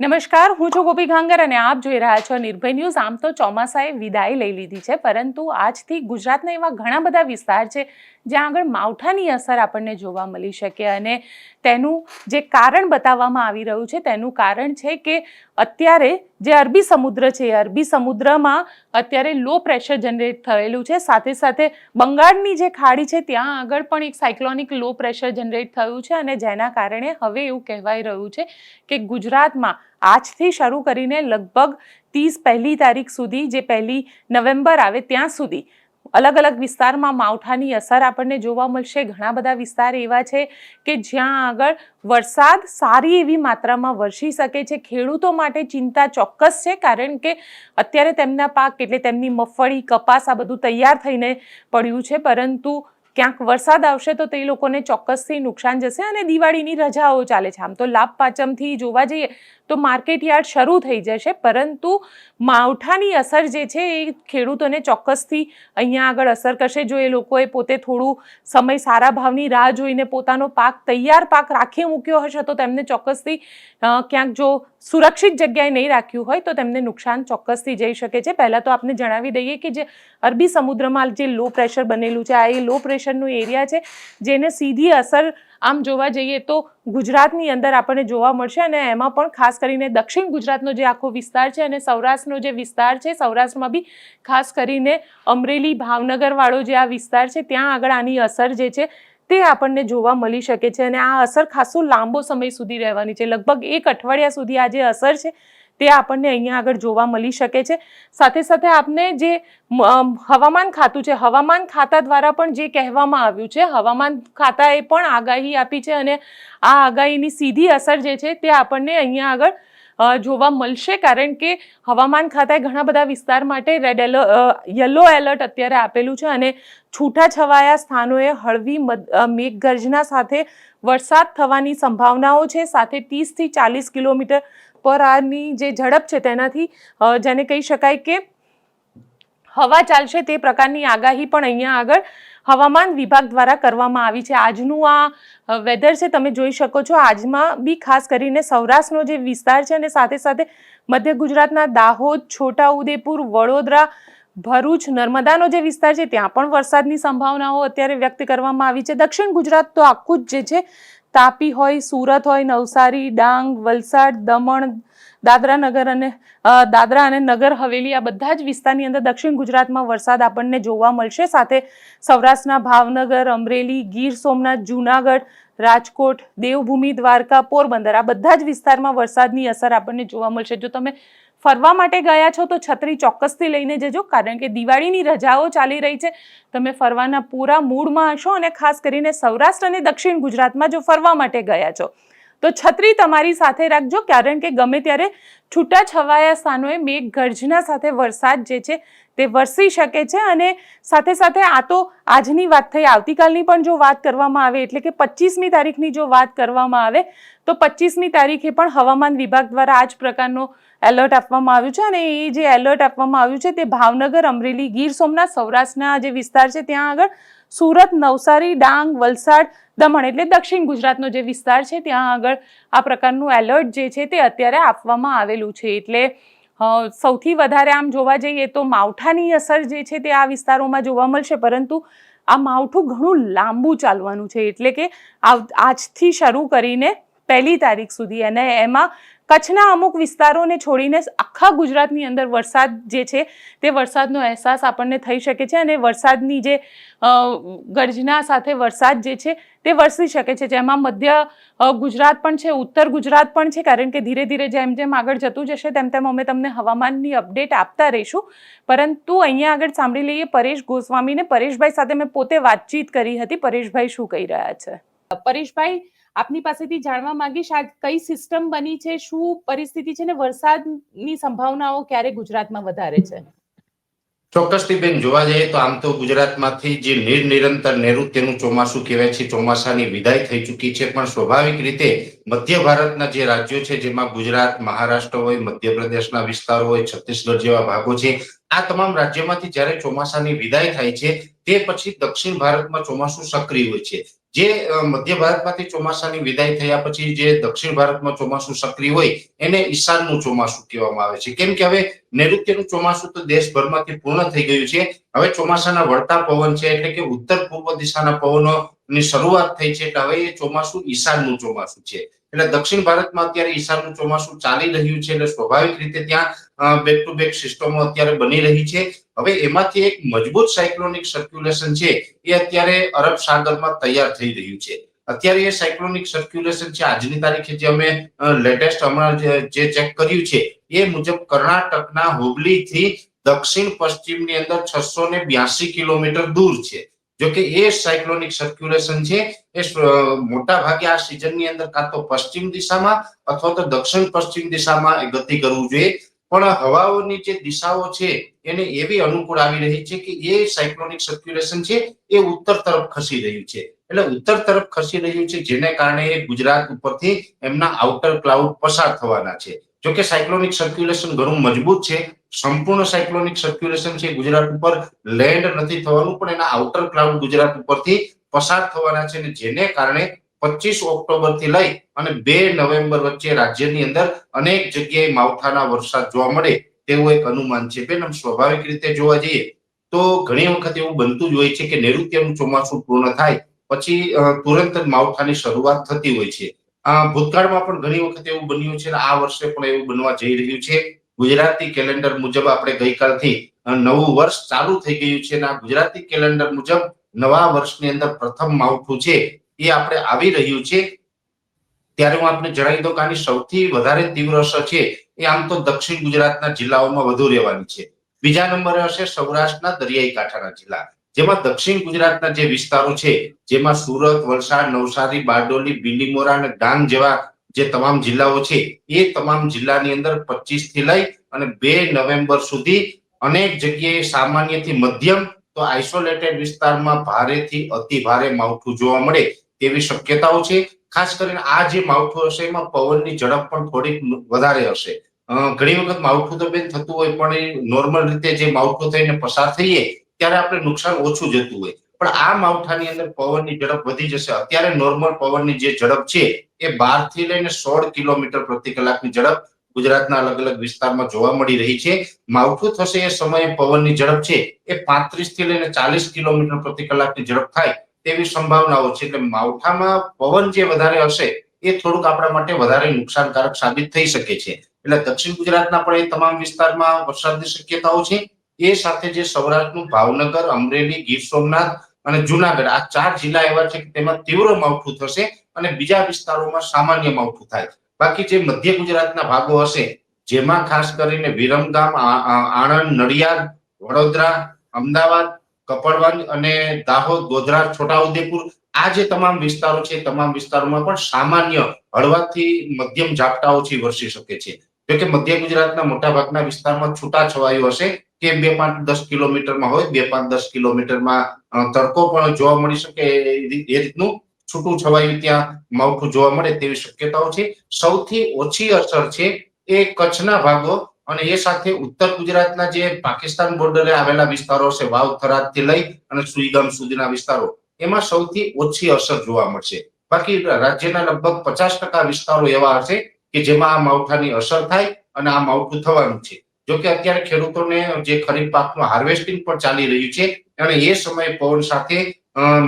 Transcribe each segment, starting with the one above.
નમસ્કાર, હું છું ગોપી ઘાંગર અને આપ જોઈ રહ્યા છો નિર્ભય ન્યૂઝ. આમ તો ચોમાસાએ વિદાય લઈ લીધી છે, પરંતુ આજથી ગુજરાતના એવા ઘણા બધા વિસ્તાર છે જ્યાં આગળ માવઠાની અસર આપણને જોવા મળી શકે અને તેનું જે કારણ બતાવવામાં આવી રહ્યું છે, તેનું કારણ છે કે અત્યારે જે અરબી સમુદ્ર છે, એ અરબી સમુદ્રમાં અત્યારે લો પ્રેશર જનરેટ થયેલું છે. સાથે સાથે બંગાળની જે ખાડી છે, ત્યાં આગળ પણ એક સાયક્લોનિક લો પ્રેશર જનરેટ થયું છે અને જેના કારણે હવે એવું કહેવાય રહ્યું છે કે ગુજરાતમાં આજથી શરૂ કરીને લગભગ ત્રીસ પહેલી તારીખ સુધી, જે પહેલી નવેમ્બર આવે ત્યાં સુધી અલગ અલગ વિસ્તારમાં માવઠાની અસર આપણને જોવા મળશે. ઘણા બધા વિસ્તાર એવા છે કે જ્યાં આગળ વરસાદ સારી એવી માત્રામાં વરસી શકે છે. ખેડૂતો માટે ચિંતા ચોક્કસ છે, કારણ કે અત્યારે તેમના પાક એટલે તેમની મગફળી, કપાસ આ બધું તૈયાર થઈને પડ્યું છે. પરંતુ ક્યાંક વરસાદ આવશે તો તે લોકોને ચોક્કસથી નુકસાન જશે અને દિવાળીની રજાઓ ચાલે છે. આમ તો લાભ પાંચમથી જોવા જઈએ તો માર્કેટ યાર્ડ શરૂ થઈ જશે, પરંતુ માવઠાની અસર જે છે એ ખેડૂતોને ચોક્કસથી અહીંયા આગળ અસર કરશે. જો એ લોકોએ પોતે થોડું સમય સારા ભાવની રાહ જોઈને પોતાનો પાક તૈયાર પાક રાખી મૂક્યો હશે, તો તેમને ચોક્કસથી ક્યાંક જો સુરક્ષિત જગ્યાએ નહીં રાખ્યું હોય, તો તેમને નુકસાન ચોક્કસથી જઈ શકે છે. પહેલાં તો આપને જણાવી દઈએ કે જે અરબી સમુદ્રમાં જે લો પ્રેશર બનેલું છે, આ એ લો પ્રેશરનું એરિયા છે, જેને સીધી અસર આમ જોવા જઈએ તો ગુજરાતની અંદર આપણને જોવા મળશે અને એમાં પણ ખાસ કરીને દક્ષિણ ગુજરાતનો જે આખો વિસ્તાર છે અને સૌરાષ્ટ્રનો જે વિસ્તાર છે, સૌરાષ્ટ્રમાં બી ખાસ કરીને અમરેલી, ભાવનગરવાળો જે આ વિસ્તાર છે, ત્યાં આગળ આની અસર જે છે તે આપણને જોવા મળી શકે છે અને આ અસર ખાસો લાંબો સમય સુધી રહેવાની છે. લગભગ એક અઠવાડિયા સુધી આ જે અસર છે તે આપણને અહીંયા આગળ જોવા મળી શકે છે. સાથે સાથે આપને જે હવામાન ખાતું છે, હવામાન ખાતા દ્વારા પણ જે કહેવામાં આવ્યું છે, હવામાન ખાતાએ પણ આગાહી આપી છે અને આ આગાહીની સીધી અસર જે છે તે આપણને અહીંયા આગળ જોવા મળશે કારણ કે હવામાન ખાતાએ ઘણા બધા વિસ્તાર માટે રેડ એલર્ટ યલો એલર્ટ અત્યારે આપેલું છે અને છૂટાછવાયા સ્થાનોએ હળવી મેઘગર્જના સાથે વરસાદ થવાની સંભાવનાઓ છે. સાથે ત્રીસથી ચાલીસ કિલોમીટર પર આની જે ઝડપ છે તેનાથી જેને કહી શકાય કે હવા ચાલશે તે પ્રકારની આગાહી પણ અહીંયા આગળ હવામાન વિભાગ દ્વારા કરવામાં આવી છે. આજનું આ વેધર છે, તમે જોઈ શકો છો. આજમાં બી ખાસ કરીને સૌરાષ્ટ્રનો જે વિસ્તાર છે અને સાથે સાથે મધ્ય ગુજરાતના દાહોદ, છોટાઉદેપુર, વડોદરા, ભરૂચ, નર્મદાનો જે વિસ્તાર છે, ત્યાં પણ વરસાદની સંભાવનાઓ અત્યારે વ્યક્ત કરવામાં આવી છે. દક્ષિણ ગુજરાત તો આખું જ જે છે તાપી હોય, સુરત હોય, નવસારી, ડાંગ, વલસાડ, દમણ, દાદરા નગર અને દાદરા અને નગર હવેલી, આ બધા જ વિસ્તારની અંદર દક્ષિણ ગુજરાતમાં વરસાદ આપણને જોવા મળશે. સાથે સૌરાષ્ટ્રના ભાવનગર, અમરેલી, ગીર સોમનાથ, જૂનાગઢ, રાજકોટ, દેવભૂમિ, દ્વારકા, પોરબંદર, આ બધા જ વિસ્તારમાં વરસાદની અસર આપણને જોવા મળશે. જો તમે ફરવા માટે ગયા છો તો છત્રી ચોક્કસથી લઈને જજો, કારણ કે દિવાળીની રજાઓ ચાલી રહી છે. તમે ફરવાના પૂરા મૂડમાં હશો અને ખાસ કરીને સૌરાષ્ટ્ર અને દક્ષિણ ગુજરાતમાં જો ફરવા માટે ગયા છો, તો છત્રી તમારી સાથે રાખજો, કારણ કે ગમે ત્યારે છૂટા છવાયા સ્થાનોએ મેઘ સાથે વરસાદ જે છે તે વરસી શકે છે અને સાથે સાથે આ તો આજની વાત થઈ, આવતીકાલની પણ જો વાત કરવામાં આવે, એટલે કે પચીસમી તારીખની જો વાત કરવામાં આવે, તો પચીસમી તારીખે પણ હવામાન વિભાગ દ્વારા આ જ પ્રકારનો એલર્ટ આપવામાં આવ્યું છે અને એ જે એલર્ટ આપવામાં આવ્યું છે તે ભાવનગર, અમરેલી, ગીર, સોમનાથ, સૌરાષ્ટ્રના જે વિસ્તાર છે ત્યાં આગળ સુરત, નવસારી, ડાંગ, વલસાડ, દમણ એટલે દક્ષિણ ગુજરાતનો જે વિસ્તાર છે ત્યાં આગળ આ પ્રકારનું એલર્ટ જે છે તે અત્યારે આપવામાં આવેલું છે. એટલે સૌથી વધારે આમ જોવા જઈએ તો માવઠાની અસર જે છે તે આ વિસ્તારોમાં જોવા મળશે, પરંતુ આ માવઠું ઘણું લાંબુ ચાલવાનું છે. એટલે કે આજથી શરૂ કરીને પહેલી તારીખ સુધી અને એમાં કચ્છના અમુક વિસ્તારોને છોડીને આખા ગુજરાતની અંદર વરસાદ જે છે તે વરસાદનો અહેસાસ આપણને થઈ શકે છે અને વરસાદની જે ગર્જના સાથે વરસાદ જે છે તે વરસી શકે છે. જેમાં મધ્ય ગુજરાત પણ છે, ઉત્તર ગુજરાત પણ છે, કારણ કે ધીરે ધીરે જેમ જેમ આગળ જતું જશે તેમ તેમ અમે તમને હવામાનની અપડેટ આપતા રહીશું. પરંતુ અહીંયા આગળ સાંભળી લઈએ પરેશ ગોસ્વામીને. પરેશભાઈ સાથે મેં પોતે વાતચીત કરી હતી. પરેશભાઈ શું કહી રહ્યા છે? પરેશભાઈ આપની પાસેથી જાણવા માંગીશ આ કઈ સિસ્ટમ બની છે, શું પરિસ્થિતિ છે ને વરસાદની સંભાવનાઓ ક્યારે ગુજરાતમાં વધારે છે? ચોક્કસથી બેન, જોવા જઈએ તો આમ તો ગુજરાતમાંથી જે નિર નિરંતર નૈઋત્યનું ચોમાસું કહેવાય છે, ચોમાસાની વિદાય થઈ ચૂકી છે, પણ સ્વાભાવિક રીતે મધ્ય ભારતના જે રાજ્યો છે, જેમાં ગુજરાત, મહારાષ્ટ્ર હોય, મધ્યપ્રદેશના વિસ્તારો હોય, છત્તીસગઢ જેવા ભાગો છે, આ તમામ રાજ્યોમાંથી જ્યારે ચોમાસાની વિદાય થાય છે, તે પછી દક્ષિણ ભારતમાં ચોમાસું સક્રિય હોય છે. જે મધ્ય ભારતમાંથી ચોમાસાની વિદાય થયા પછી જે દક્ષિણ ભારતમાં ચોમાસું સક્રિય હોય, એને ઈશાનનું ચોમાસું કહેવામાં આવે છે. કેમ કે હવે નૈઋત્યનું ચોમાસું તો દેશભરમાંથી પૂર્ણ થઈ ગયું છે. હવે ચોમાસાના વળતા પવન છે, એટલે કે ઉત્તર પૂર્વ દિશાના પવનોની શરૂઆત થઈ છે, એટલે હવે એ ચોમાસું ઈશાનનું ચોમાસું છે. એટલે દક્ષિણ ભારતમાં અત્યારે ઈશાનનું ચોમાસું ચાલી રહ્યું છે એટલે સ્વાભાવિક રીતે ત્યાં બેક ટુ બેક સિસ્ટમો અત્યારે બની રહી છે. હવે એમાંથી એક મજબૂત સાયક્લોનિક સર્ક્યુલેશન છે એ અત્યારે અરબ સાગરમાં તૈયાર થઈ રહ્યું છે. અત્યારે એ સાયક્લોનિક સર્ક્યુલેશન છે, આજની તારીખે જે અમે લેટેસ્ટ હમણાં જે- ચેક કર્યું છે, એ મુજબ કર્ણાટકના હુબલી થી દક્ષિણ પશ્ચિમની અંદર છસો ને બ્યાસી કિલોમીટર દૂર છે. જો કે એ સાયક્લોનિક સર્ક્યુલેશન છે, એ મોટા ભાગે આ સિઝનની અંદર કાં તો પશ્ચિમ દિશામાં અથવા તો દક્ષિણ પશ્ચિમ દિશામાં એ ગતિ કરવું જોઈએ. પણ હવાઓની જે દિશાઓ છે, એને એવી અનુકૂળ આવી રહી છે કે એ સાયક્લોનિક સર્ક્યુલેશન છે, એ ઉત્તર તરફ ખસી રહ્યું છે. એટલે ઉત્તર તરફ ખસી રહ્યું છે, જેને કારણે ગુજરાત ઉપરથી એમના આઉટર ક્લાઉડ પસાર થવાના છે. જો કે સાયક્લોનિક સર્ક્યુલેશન ઘણું મજબૂત છે, સંપૂર્ણ સાયક્લોનિક સર્ક્યુલેશન છે ગુજરાત ઉપર લેન્ડ નથી થવાનું, પણ એના આઉટર ક્લાઉડ ગુજરાત ઉપરથી પસાર થવાના છે અને જેને કારણે પચીસ ઓક્ટોબરથી લઈ અને બે નવેમ્બર વચ્ચે રાજ્યની અંદર અનેક જગ્યાએ માવઠાના વરસાદ જોવા મળે તેવું એક અનુમાન છે. બેન, આમ સ્વાભાવિક રીતે જોવા જઈએ તો ઘણી વખત એવું બનતું જ હોય છે કે નૈઋત્યનું ચોમાસું પૂર્ણ થાય, પછી તુરંત જ માવઠાની શરૂઆત થતી હોય છે. ભૂતકાળમાં પણ ઘણી વખત એવું બન્યું છે આ વર્ષે પણ એવું બનવા જઈ રહ્યું છે. ગુજરાતી કેલેન્ડર મુજબ આપણે ગઈકાલથી નવું વર્ષ ચાલુ થઈ ગયું છે ગુજરાતી કેલેન્ડર મુજબ નવા વર્ષની અંદર પ્રથમ માવઠું છે એ આપણે આવી રહ્યું છે. ત્યારે હું આપને જણાવી દઉં કે આની સૌથી વધારે તીવ્ર અસર છે એ આમ તો દક્ષિણ ગુજરાતના જિલ્લાઓમાં વધુ રહેવાની છે. બીજા નંબરે હશે સૌરાષ્ટ્રના દરિયાઈ કાંઠાના જિલ્લા. જેમાં દક્ષિણ ગુજરાતના જે વિસ્તારો છે, જેમાં સુરત, વલસાડ, નવસારી, બારડોલી બિલીમોરા અને ડાંગ જેવા જે તમામ જિલ્લાઓ છે, એ તમામ જિલ્લાની અંદર પચીસથી લઈ અને બે નવેમ્બર સુધી અનેક જગ્યાએ સામાન્યથી મધ્યમ તો આઇસોલેટેડ વિસ્તારમાં ભારેથી અતિ ભારે માવઠું જોવા મળે તેવી શક્યતાઓ છે. ખાસ કરીને આ જે માવઠું હશે, એમાં પવનની ઝડપ પણ થોડીક વધારે હશે. ઘણી વખત માવઠું તો બેન થતું હોય, પણ એ નોર્મલ રીતે જે માવઠું થઈને પસાર થઈએ ત્યારે આપણે નુકસાન ઓછું જતું હોય. પણ આ માવઠાની અંદર પવનની ઝડપ વધી જશે. અત્યારે નોર્મલ પવનની જે ઝડપ છે, એ બારથી લઈને સોળ કિલોમીટર પ્રતિ કલાકની ઝડપ ગુજરાતના અલગ અલગ વિસ્તારમાં જોવા મળી રહી છે. માવઠું થશે એ સમયે પવનની ઝડપ છે, એ પાંત્રીસથી લઈને ચાલીસ કિલોમીટર પ્રતિ કલાકની ઝડપ થાય તેવી સંભાવનાઓ છે. એટલે માવઠામાં પવન જે વધારે હશે, એ થોડુંક આપણા માટે વધારે નુકસાનકારક સાબિત થઈ શકે છે. એટલે દક્ષિણ ગુજરાતના પણ એ તમામ વિસ્તારમાં વરસાદની શક્યતાઓ છે. એ સાથે જે સૌરાષ્ટ્રનું ભાવનગર, અમરેલી, ગીર સોમનાથ અને જુનાગઢ, આ ચાર જિલ્લા એવા છે કે તેમાં તીવ્ર માવઠું થશે અને બીજા વિસ્તારોમાં સામાન્ય માવઠું થાય બાકી જે મધ્ય ગુજરાતના ભાગો હશે, જેમાં ખાસ કરીને વિરમગામ આણંદ, નડિયાદ, વડોદરા, અમદાવાદ, કપડવંજ અને દાહોદ, ગોધરા, છોટાઉદેપુર, આ જે તમામ વિસ્તારો છે તમામ વિસ્તારોમાં પણ સામાન્ય હળવાથી મધ્યમ ઝાપટાઓથી વરસી શકે છે. જોકે મધ્ય ગુજરાતના મોટા ભાગના વિસ્તારમાં છૂટા છવાયું હશે કે બે પાંચ દસ કિલોમીટરમાં હોય, બે પાંચ દસ કિલોમીટરમાં તડકો પણ જોવા મળી શકે એ રીતનું છૂટું છવાયું ત્યાં માવઠું જોવા મળે તેવી શક્યતાઓ છે. સૌથી ઓછી અસર છે એ કચ્છના ભાગો અને એ સાથે ઉત્તર ગુજરાતના જે પાકિસ્તાન બોર્ડરે આવેલા વિસ્તારો છે, વાવ થરાદથી લઈ અને સુઈગામ સુધીના વિસ્તારો, એમાં સૌથી ઓછી અસર જોવા મળશે. બાકી રાજ્યના લગભગ પચાસ ટકા વિસ્તારો એવા હશે કે જેમાં આ માવઠાની અસર થાય અને આ માવઠું થવાનું છે. જોકે અત્યારે ખેડૂતોને જે ખરીફ પાકનું હાર્વેસ્ટિંગ પણ ચાલી રહ્યું છે અને એ સમયે પવન સાથે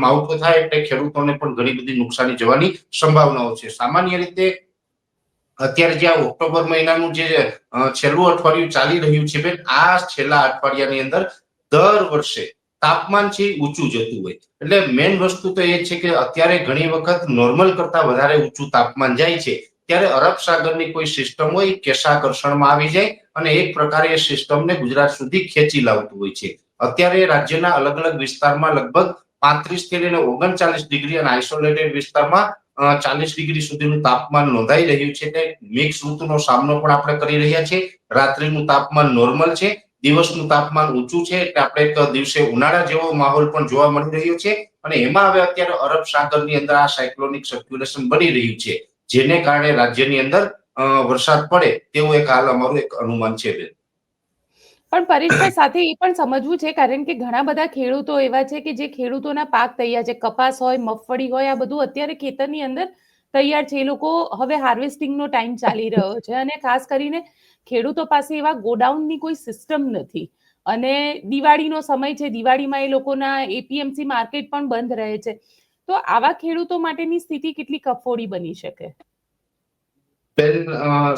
માવઠું થાય એટલે ખેડૂતોને પણ ઘણી બધી નુકસાની જવાની સંભાવનાઓ છે. સામાન્ય રીતે અત્યારે જે આ ઓક્ટોબર મહિનાનું જે છેલ્લું અઠવાડિયું ચાલી રહ્યું છે બેન, આ છેલ્લા અઠવાડિયાની અંદર દર વર્ષે તાપમાન છે ઊંચું જતું હોય. એટલે મેઇન વસ્તુ તો એ છે કે અત્યારે ઘણી વખત નોર્મલ કરતા વધારે ઊંચું તાપમાન જાય છે. ત્યારે અરબ સાગરની કોઈ સિસ્ટમ હોય કેશાકર્ષણમાં આવી જાય અને એક પ્રકારે એ સિસ્ટમને ગુજરાત સુધી ખેંચી લાવતું હોય છે. અત્યારે રાજ્યના અલગ અલગ વિસ્તારમાં લગભગ પાંત્રીસથી લઈને ઓગણચાલીસ ડિગ્રી અને આઇસોલેટેડ વિસ્તારમાં ચાલીસ ડિગ્રી સુધીનું તાપમાન નોંધાઈ રહ્યું છે એટલે મિક્સ ઋતુનો સામનો પણ આપણે કરી રહ્યા છીએ. રાત્રિનું તાપમાન નોર્મલ છે, દિવસનું તાપમાન ઊંચું છે એટલે આપણે એક દિવસે ઉનાળા જેવો માહોલ પણ જોવા મળી રહ્યો છે. અને એમાં હવે અત્યારે અરબ સાગરની અંદર આ સાયક્લોનિક સર્ક્યુલેશન બની રહ્યું છે. જેને કારણે રાજ્યની અંદર વરસાદ પડે તેવું એક હાલ અમારું એક અનુમાન છે બેન. પણ પરેશભાઈ સાથે એ પણ સમજવું છે, કારણ કે ઘણા બધા ખેડૂતો એવા છે કે જે ખેડૂતોના પાક તૈયાર છે, કપાસ હોય, મગફળી હોય, આ બધું અત્યારે ખેતરની અંદર તૈયાર છે, એ લોકો હવે હાર્વેસ્ટિંગનો ટાઈમ ચાલી રહ્યો છે અને ખાસ કરીને ખેડૂતો પાસે એવા ગોડાઉનની કોઈ સિસ્ટમ નથી. અને દિવાળીનો સમય છે, દિવાળીમાં એ લોકોના એપીએમસી માર્કેટ પણ બંધ રહે છે. તો આવા ખેડૂતો માટેની સ્થિતિ કેટલી કફોડી બની શકે? બેન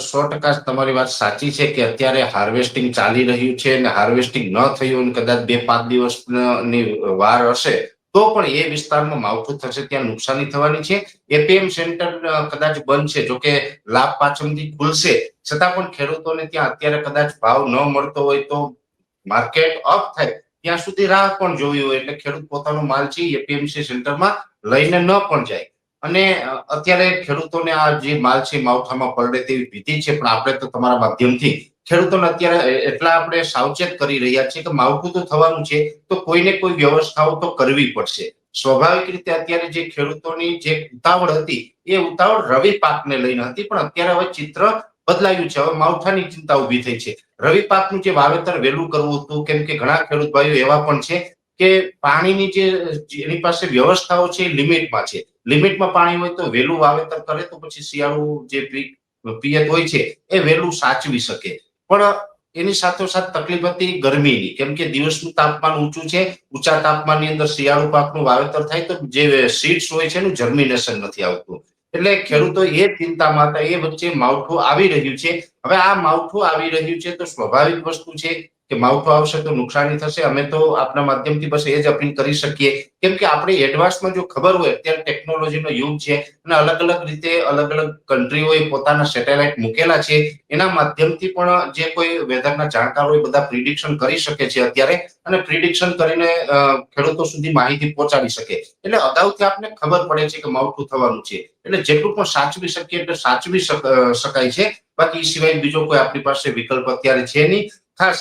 સો ટકા તમારી વાત સાચી છે કે અત્યારે હાર્વેસ્ટિંગ ચાલી રહ્યું છે અને હાર્વેસ્ટિંગ ન થયું કદાચ બે પાંચ દિવસની વાર હશે, તો પણ એ વિસ્તારમાં માવઠું થશે, ત્યાં નુકસાની થવાની છે. એપીએમ સેન્ટર કદાચ બંધ છે, જોકે લાભ પાછળથી ખુલશે. છતાં પણ ખેડૂતોને ત્યાં અત્યારે કદાચ ભાવ ન મળતો હોય તો માર્કેટ અપ થાય. ત્યાં સુધી રાહ પણ જોવી હોય એટલે ખેડૂત પોતાનો માલ છે એપીએમસી સેન્ટરમાં લઈને ન પણ જાય. અને અત્યારે ખેડૂતોને આ જે માલ છે, માવઠામાં પલડે તેવી ભીતિ છે, પણ આપણે તો તમારા માધ્યમથી ખેડૂતોને અત્યારે એટલા આપણે સાવચેત કરી રહ્યા છીએ કે માવઠું તો થવાનું છે, તો કોઈને કોઈ વ્યવસ્થાઓ તો કરવી પડશે. સ્વાભાવિક રીતે અત્યારે જે ખેડૂતોની જે ઉતાવળ હતી, એ ઉતાવળ રવિ પાકને લઈને હતી, પણ અત્યારે હવે ચિત્ર બદલાયું છે. હવે માવઠાની ચિંતા ઊભી થઈ છે. રવિ પાકનું જે વાવેતર વહેલું કરવું હતું, કેમ કે ઘણા ખેડૂત ભાઈઓ એવા પણ છે કે પાણીની જે એની પાસે વ્યવસ્થાઓ છે લિમિટમાં છે. લિમિટમાં પાણી હોય તો વહેલું વાવેતર કરે તો પછી શિયાળુ જે પિયત હોય છે એ વહેલું સાચવી શકે. પણ એની સાથોસાથ તકલીફ હતી ગરમીની. કેમ કે દિવસનું તાપમાન ઊંચું છે, ઊંચા તાપમાનની અંદર શિયાળુ પાકનું વાવેતર થાય તો જે સીડ્સ હોય છે એનું જર્મિનેશન નથી આવતું. એટલે ખેડૂતો એ ચિંતામાં હતા એ વચ્ચે માવઠું આવી રહ્યું છે. હવે આ માવઠું આવી રહ્યું છે તો સ્વાભાવિક વસ્તુ છે કે માવઠું આવશે તો નુકસાની થશે, અમે તો આપના માધ્યમથી બસ એ જ અપીલ કરી શકીએ. કેમ કે આપણે એડવાન્સમાં જો ખબર હોય, અત્યારે ટેકનોલોજીનો યુગ છે અને અલગ અલગ રીતે અલગ અલગ કન્ટ્રીઓએ પોતાના સેટેલાઇટ મૂકેલા છે, એના માધ્યમથી પણ જે કોઈ વેધરના જાણકાર હોય બધા પ્રિડિક્શન કરી શકે છે અત્યારે અને પ્રિડિક્શન કરીને ખેડૂતો સુધી માહિતી પહોંચાડી શકે. એટલે અગાઉથી આપને ખબર પડે છે કે માવઠું થવાનું છે. એટલે જેટલું પણ સાચવી શકીએ એટલે સાચવી શકાય છે. બાકી સિવાય બીજો કોઈ આપણી પાસે વિકલ્પ અત્યારે છે નહીં. ખાસ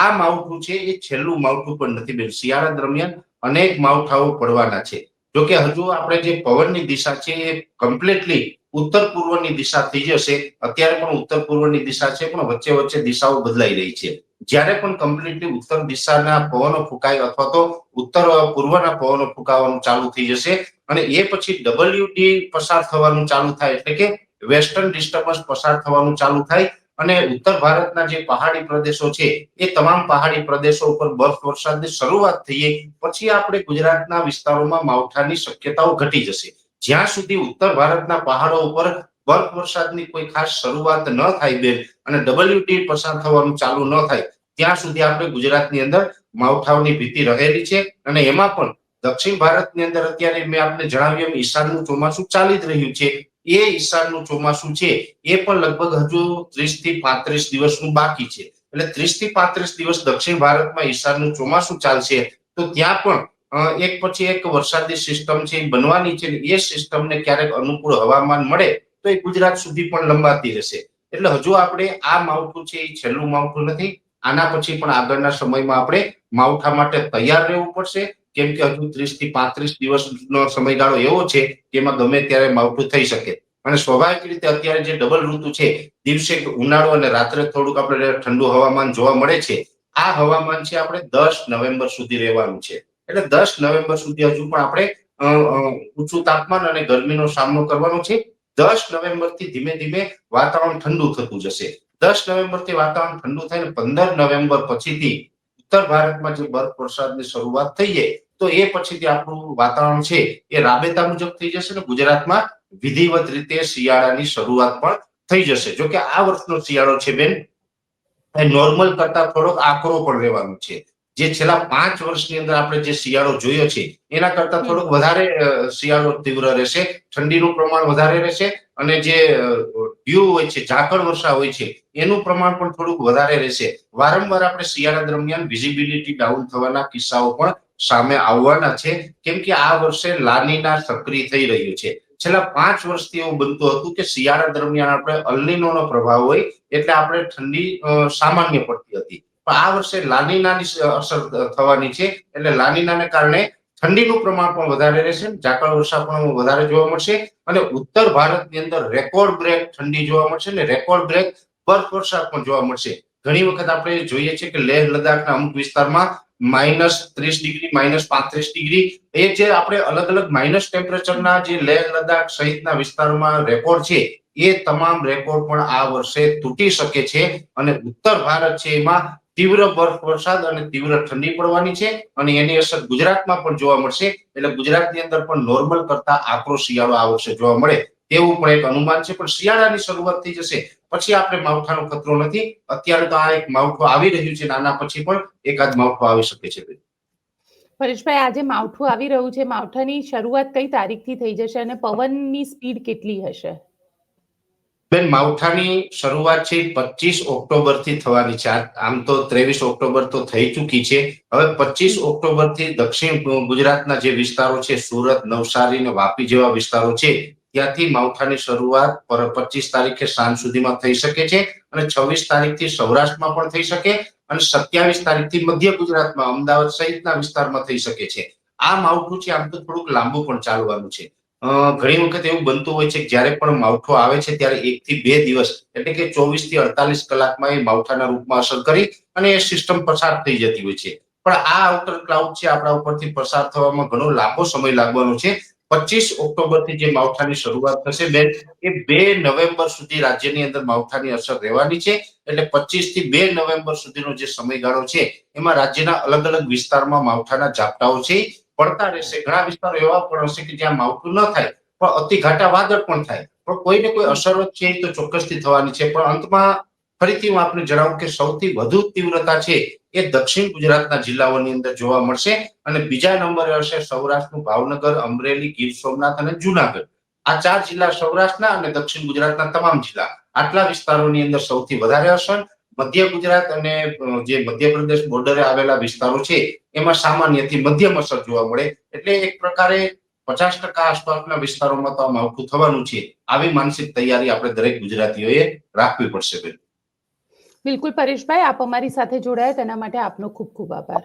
આ માવઠું છે, એ છેલ્લું માવઠું પણ નથી બેન શિયાળા દરમિયાન અનેક માવઠાઓ પડવાના છે. જોકે હજુ આપણે જે પવનની દિશા છે, એ કમ્પ્લીટલી ઉત્તર પૂર્વની દિશા થઈ જશે. અત્યારે પણ ઉત્તર પૂર્વની દિશા છે, પણ વચ્ચે વચ્ચે દિશાઓ બદલાઈ રહી છે. જ્યારે પણ કમ્પ્લીટલી ઉત્તર દિશાના પવનો ફૂંકાય, અથવા તો ઉત્તર પૂર્વના પવનો ફૂંકાવાનું ચાલુ થઈ જશે, અને એ પછી ડબલ્યુડી પસાર થવાનું ચાલુ થાય, એટલે કે વેસ્ટર્ન ડિસ્ટર્બન્સ પસાર થવાનું ચાલુ થાય અને ઉત્તર ભારતના જે પહાડી પ્રદેશો છે, એ તમામ પહાડી પ્રદેશો ઉપર બરફ વરસાદની શરૂઆત થઈએ, પછી આપણે ગુજરાતના વિસ્તારોમાં માવઠાની શક્યતાઓ ઘટી જશે. જ્યાં સુધી ઉત્તર ભારતના પહાડો ઉપર બરફ વરસાદની કોઈ ખાસ શરૂઆત ન થાય બેન, અને ડબલ્યુટી પસાર થવાનું ચાલુ ન થાય, ત્યાં સુધી આપણે ગુજરાતની અંદર માવઠાઓની ભીતિ રહેલી છે, અને એમાં પણ દક્ષિણ ભારતની અંદર અત્યારે મેં આપને જણાવ્યું એમ ઈશાનનું ચોમાસું ચાલી જ રહ્યું છે. એ ઈશાનનું ચોમાસું છે, એ પણ લગભગ હજુ ત્રીસથી પાંત્રીસ દિવસનું બાકી છે. એટલે ત્રીસથી પાંત્રીસ દિવસ દક્ષિણ ભારતમાં ઈશાનનું ચોમાસું ચાલશે, તો ત્યાં પણ એક પછી એક વરસાદી સિસ્ટમ છે, એ બનવાની છે એ સિસ્ટમને ક્યારેક અનુકૂળ હવામાન મળે, તો એ ગુજરાત સુધી પણ લંબાતી રહેશે. એટલે હજુ આપણે આ માવઠું છે, એ છેલ્લું માવઠું નથી, આના પછી પણ આગળના સમયમાં આપણે માવઠા માટે તૈયાર રહેવું પડશે કેમ કે હજુ ત્રીસથી પાંત્રીસ દિવસનો સમયગાળો એવો છે કે એમાં ગમે ત્યારે માવઠું થઈ શકે. અને સ્વાભાવિક રીતે અત્યારે જે ડબલ ઋતુ છે, દિવસે ઉનાળો અને રાત્રે થોડુંક આપણે ઠંડુ હવામાન જોવા મળે છે, આ હવામાન છે આપણે દસ નવેમ્બર સુધી રહેવાનું છે. એટલે દસ નવેમ્બર સુધી હજુ પણ આપણે ઊંચું તાપમાન અને ગરમીનો સામનો કરવાનો છે. દસ નવેમ્બરથી ધીમે ધીમે વાતાવરણ ઠંડુ થતું જશે. દસ નવેમ્બરથી વાતાવરણ ઠંડુ થાય પંદર નવેમ્બર પછીથી ઉત્તર ભારતમાં જે બરફ વરસાદની શરૂઆત થઈ જાય તો એ પછીથી આપણું વાતાવરણ છે એ રાબેતા મુજબ થઈ જશે ને ગુજરાતમાં વિધિવત રીતે શિયાળાની શરૂઆત પણ થઈ જશે. જો કે આ વર્ષનો શિયાળો છે બેન એ નોર્મલ કરતા થોડોક આકરો પણ રહેવાનો છે. જે છેલ્લા પાંચ વર્ષની અંદર આપણે જે શિયાળો જોયો છે એના કરતા થોડોક વધારે શિયાળો તીવ્ર રહેશે ઠંડીનું પ્રમાણ વધારે રહેશે અને જે ડ્યુ હોય છે ઝાકળ વર્ષા હોય છે એનું પ્રમાણ પણ થોડુંક વધારે રહેશે. વારંવાર આપણે શિયાળા દરમિયાન વિઝિબિલિટી ડાઉન થવાના કિસ્સાઓ પણ સામે આવવાના છે. કેમ કે આ વર્ષે લાનીના સક્રિય થઈ રહ્યું છે. છેલ્લા પાંચ વર્ષથી એવું બનતું હતું કે શિયાળા દરમિયાન આપણે અલ્નિનોનો પ્રભાવ હોય એટલે આપણે ઠંડી સામાન્ય પડતી હતી. પણ આ વર્ષે લાનીનાની અસર થવાની છે એટલે લાનીનાને કારણે ઠંડીનું પ્રમાણ પણ વધારે રહેશે. ઝાકળ વર્ષા પણ વધારે જોવા મળશે. અને ઉત્તર ભારતની અંદર રેકોર્ડ બ્રેક ઠંડી જોવા મળશે અને રેકોર્ડ બ્રેક બરફ વર્ષા પણ જોવા મળશે. ઘણી વખત આપણે જોઈએ છીએ કે લેહ લદ્દાખના અમુક વિસ્તારમાં માઇનસ ત્રીસ ડિગ્રી, માઇનસ પાંત્રીસ ડિગ્રી. એ જે આપણે અલગ અલગ માઇનસ ટેમ્પરેચરના જે લેહ લદ્દાખ સહિતના વિસ્તારોમાં રેકોર્ડ છે, એ તમામ રેકોર્ડ પણ આ વર્ષે તૂટી શકે છે અને ઉત્તર ભારત છે એમાં તીવ્ર બરફ વરસાદ અને તીવ્ર ઠંડી પડવાની છે અને એની અસર ગુજરાતમાં પણ જોવા મળશે. એટલે ગુજરાતની અંદર પણ નોર્મલ કરતા આકરો શિયાળો આ વર્ષે જોવા મળે. તેવું પણ એક અનુમાન છે પણ શિયાળાની શરૂઆત થઈ જશે. પછી આપણે માવઠાનો ખતરો નથી. અત્યારે તો આ એક માવઠું આવી રહ્યું છે નાના પછી પણ એકાદ માવઠું આવી શકે છે. પરેશભાઈ આજે માવઠું આવી રહ્યું છે. માવઠાની શરૂઆત કઈ તારીખથી થઈ જશે અને પવનની સ્પીડ કેટલી હશે? બેન માવઠાની શરૂઆત છે પચીસ ઓક્ટોબરથી થવાની છે. આમ તો ત્રેવીસ ઓક્ટોબર તો થઈ ચૂકી છે. હવે પચીસ ઓક્ટોબરથી દક્ષિણ ગુજરાતના જે વિસ્તારો છે સુરત નવસારી ને વાપી જેવા વિસ્તારો છે ત્યાંથી માવઠાની શરૂઆત પચીસ તારીખે સાંજ સુધીમાં થઈ શકે છે અને છવ્વીસ તારીખથી સૌરાષ્ટ્રમાં પણ થઈ શકે અને સત્યાવીસ તારીખથી મધ્ય ગુજરાતમાં, અમદાવાદ સહિતના વિસ્તારમાં થઈ શકે છે. આ માવઠું છે, આમ તો થોડુંક લાંબુ પણ ચાલવાનું છે. ઘણી વખત એવું બનતું હોય છે કે જ્યારે પણ માવઠું આવે છે ત્યારે એક થી બે દિવસ, એટલે કે ચોવીસથી અડતાલીસ કલાકમાં એ માવઠાના રૂપમાં અસર કરી અને એ સિસ્ટમ પસાર થઈ જતી હોય છે. પણ આ આઉટર ક્લાઉડ છે, આપણા ઉપરથી પસાર થવામાં ઘણો લાંબો સમય લાગવાનો છે. પચીસ ઓક્ટોબરથી જે માવઠાની શરૂઆત થશે બેન એ બે નવેમ્બર સુધી રાજ્યની અંદર માવઠાની અસર રહેવાની છે. એટલે પચીસથી બે નવેમ્બર સુધીનો જે સમયગાળો છે, એમાં રાજ્યના અલગ અલગ વિસ્તારમાં માવઠાના ઝાપટાઓ છે. પડતા રહેશે. ઘણા વિસ્તારો એવા પણ હશે કે જ્યાં માવઠું ન થાય, પણ અતિ ઘાટા વાદળ પણ થાય. પણ કોઈને કોઈ અસરો છે એ તો ચોક્કસથી થવાની છે. પણ અંતમાં ફરીથી હું આપને જણાવું કે સૌથી વધુ તીવ્રતા છે એ દક્ષિણ ગુજરાતના જિલ્લાઓની અંદર જોવા મળશે અને બીજા નંબરે હશે સૌરાષ્ટ્રનું ભાવનગર, અમરેલી, ગીર સોમનાથ અને જુનાગઢ. આ ચાર જિલ્લા સૌરાષ્ટ્રના અને દક્ષિણ ગુજરાતના તમામ જિલ્લા. આટલા વિસ્તારોની અંદર સૌથી વધારે અસર મધ્ય ગુજરાત અને જે મધ્યપ્રદેશ બોર્ડરે આવેલા વિસ્તારો છે, એમાં સામાન્યથી મધ્યમ અસર જોવા મળે. એટલે એક પ્રકારે પચાસ ટકા આસપાસના વિસ્તારોમાં તો આ માવઠું થવાનું છે. આવી માનસિક તૈયારી આપણે દરેક ગુજરાતીઓએ રાખવી પડશે, બેન. બિલકુલ પરેશભાઈ આપ અમારી સાથે જોડાયા તેના માટે આપનો ખૂબ ખૂબ આભાર.